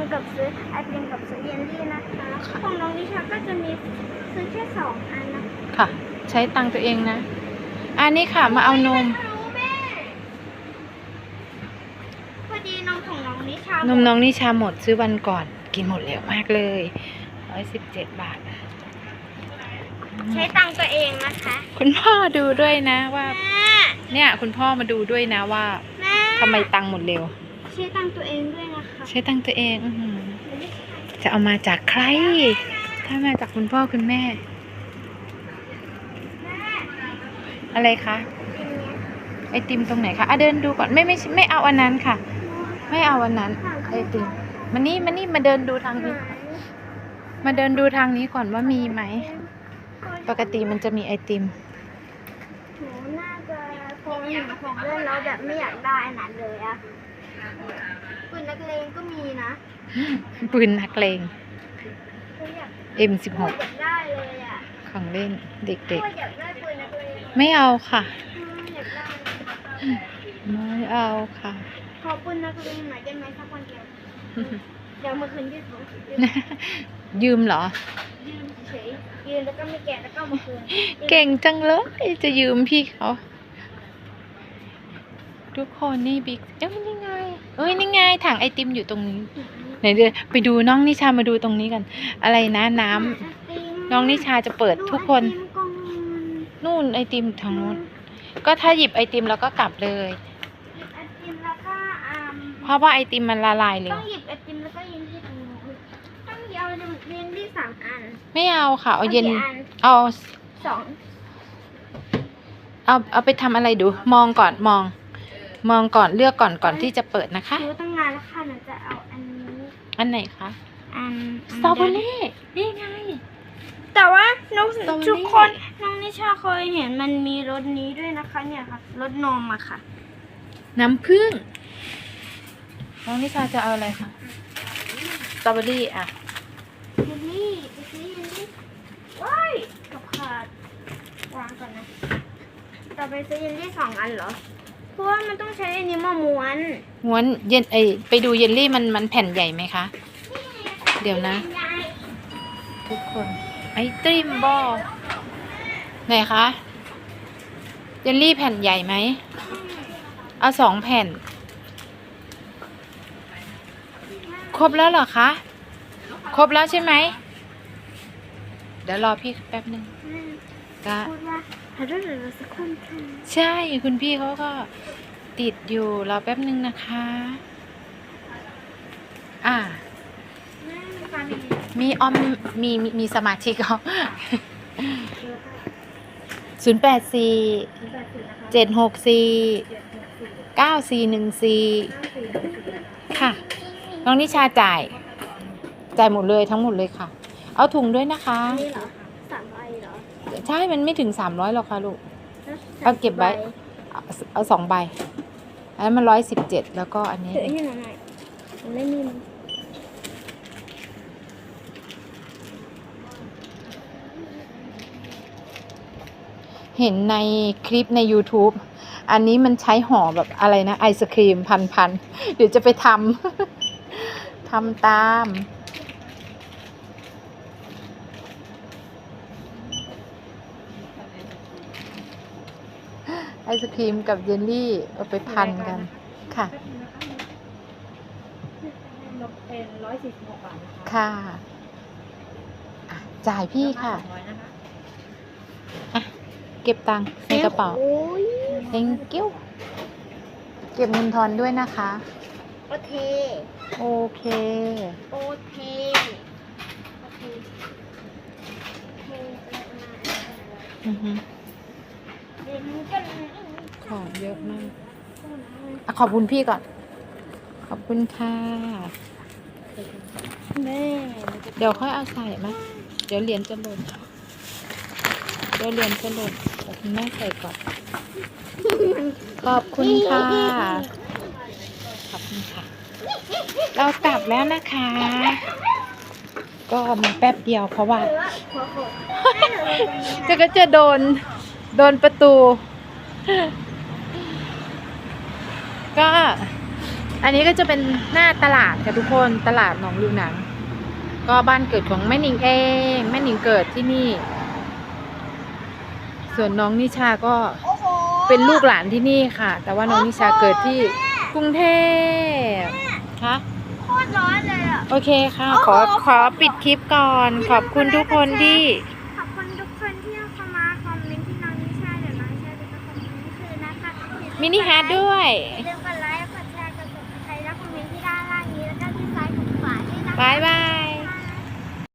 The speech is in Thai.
มกับซื้อไอติมกับซื้อเยลลี่นะคะของน้องนิชาก็จะมีซื้อแค่สองอันนะคะค่ะ ใช้ตังค์ตัวเองนะ อันนี้ค่ะมาเอานมรู้แม่พอดีนมของน้องนิชานมน้องนิชาหมดซื้อวันก่อนกินหมดเร็วมากเลยร้อยสิบเจ็ดบาท ใช้ตังค์ตัวเองนะคะคุณพ่อดูด้วยนะว่า แม่เนี่ย คุณพ่อมาดูด้วยนะว่าแม่ทำไมตังค์หมดเร็ว ใช้ตังค์ตัวเองด้วยนะ คะใช้ตังค์ตัวเองอื้อหือจะเอามาจากใคร ถ้ามาจากคุณพ่อคุณแม่ อะไรคะไอติมตรงไหนคะอะเดินดูก่อนไม่ไม่ไม่เอาอันนั้นค่ะ ไม่เอาอันนั้นไอติมมานี่มานี่มาเดินดูทางนี้ มาเดินดูทางนี้ก่อนว่ามีไหม ปกติมันจะมีไอติมหนูน่าจะคงเห็นของเล่นแล้วแบบไม่อยากได้อันนั้นเลยอะ ปืนนักเลงก็มีนะปืนนักเลงก็อยาก M16 อยากได้เลยอะของเล่นเด็กก็อยากได้ปืนนักเลงๆ ไม่เอาค่ะ อืมอยากได้ไม่เอาค่ะ ขอปืนนักเลงหน่อยได้ไหมสักวันเดียวเดี๋ยวมาคืนยืดเขายืมยืมเหรอ ยืมเฉยๆยืมแล้วก็ไม่แกะแล้วก็เอามาคืนเก่งจังเลยจะยืมพี่เขา ทุกคนนี่บิ๊กเอ้ยนี่ไงเอ้ยนี่ไงถังไอติมอยู่ตรงนี้ไหนเดี๋ยวไปดูน้องนิชามาดูตรงนี้กัน อะไรนะน้ำน้องนิชาจะเปิดทุกคน นู่นไอติมทางนู้นก็ถ้าหยิบไอติมแล้วก็กลับเลย ไอติมแล้วก็อ่าเพราะว่าไอติมมันละลายเร็ต้องหยิบไอติมแล้วก็เย็นที่ตรงนู้นต้องเอาเย็นที่สามอันไม่เอาค่ะเอาเย็นกี่อัเอาสองเอาเอาไปทำอะไรดู มองก่อนมอง มองก่อนเลือกก่อนก่อนที่จะเปิดนะคะ รู้ตั้งนานแล้วค่ะหนูจะเอาอันนี้อันไหนคะอันสตรอเบอรี่นี่ไง แต่ว่าน้องสตรอเบอรี่ ทุกคนน้องนิชาเคยเห็นมันมีรสนี้ด้วยนะคะ เนี่ยค่ะรสนมอะค่ะ น้ำผึ้งน้องนิชาจะเอาอะไรคะสตรอเบอรี่อะ เยลลี่ไปซื้อเยลลี่ว้ายกับขาดวางก่อนนะ ต่อไปซื้อเยลลี่สองอันเหรอ เพราะว่ามันต้องใช้อันนี้มาม้วนม้วนเย็นไอยไปดูเยลลี่มันมันแผ่นใหญ่ไหมคะ เดี๋ยวนะ ทุกคน ไอติมบอลไหนคะเยลลี่แผ่นใหญ่ไหมเอาสองแผ่น ครบแล้วเหรอคะ ครบแล้วใช่ไหม เดี๋ยวรอพี่แป๊บหนึ่งก็ ขอด้วยหรือสักคนใช่คุณพี่เขาก็ติดอยู่รอแป๊บหนึ่งนะคะ อ่าแม่มีความเป็นมีออมมีมีมีสมาชิกเขาศูนย์แปดสี่เจ็ดหกสี่เก้าสี่หนึ่งสี่ค่ะน้องนิชาจ่าย จ่ายหมดเลยทั้งหมดเลยค่ะ เอาถุงด้วยนะคะ ใช่มันไม่ถึงสามร้อยหรอกค่ะลูกแล้วเอาเก็บไว้ เอาเอาสองใบ อันนั้นมันร้อยสิบเจ็ดแล้วก็อันนี้ ถือให้หนูหน่อยหนูไม่มีมันเห็นในคลิปใน YouTube อันนี้มันใช้ห่อแบบอะไรนะ ไอศครีมพันๆเดี๋ยวจะไปทำ ทำตาม อศครีมกับเยลลี่เอาไปพันกันค่ะเป็นร้อยสี่สิบหกบาทนะคะค่ะจ่ายพี่ค่ะะคะเก็บตังค์ในกระเป๋าโอ้ย thank you เก็บเงินทอนด้วยนะคะ โอเค โอเค โอเคโอเคโอเคอะไรมาอือฮึเค ของเยอะมากอะขอบคุณพี่ก่อน ขอบคุณค่ะแม่เดี๋ยวค่อยเอาใส่ไหมเดี๋ยวเหรียญจะหล่นเดี๋ยวเหรียญจะหล่นเดี๋ยวคุณแม่ใส่ก่อน ขอบคุณค่ะ ขอบคุณค่ะ เรากลับแล้วนะคะ ก็มาแป๊บเดียวเพราะว่าหัวโขกจะก็จะโดน โดนประตู ก็อันนี้ก็จะเป็นหน้าตลาดค่ะทุกคนตลาดหนองลูหนัง ก็บ้านเกิดของแม่นิงเองแม่นิงเกิดที่นี่ ส่วนน้องนิชาก็โอ้โหเป็นลูกหลานที่นี่ค่ะ แต่ว่าน้องนิชาเกิดที่กรุงเทพคะโคตรร้อนเลยอะโอเคค่ะ ขอขอปิดคลิปก่อน ขอบคุณทุกคนที่ขอบคุณทุกคนที่เข้ามาคอมเมนต์ที่น้องนิชาเดี๋ยวน้องนิชาจะไปคอมเมนต์คืนนะคะมินิฮาร์ดด้วย อย่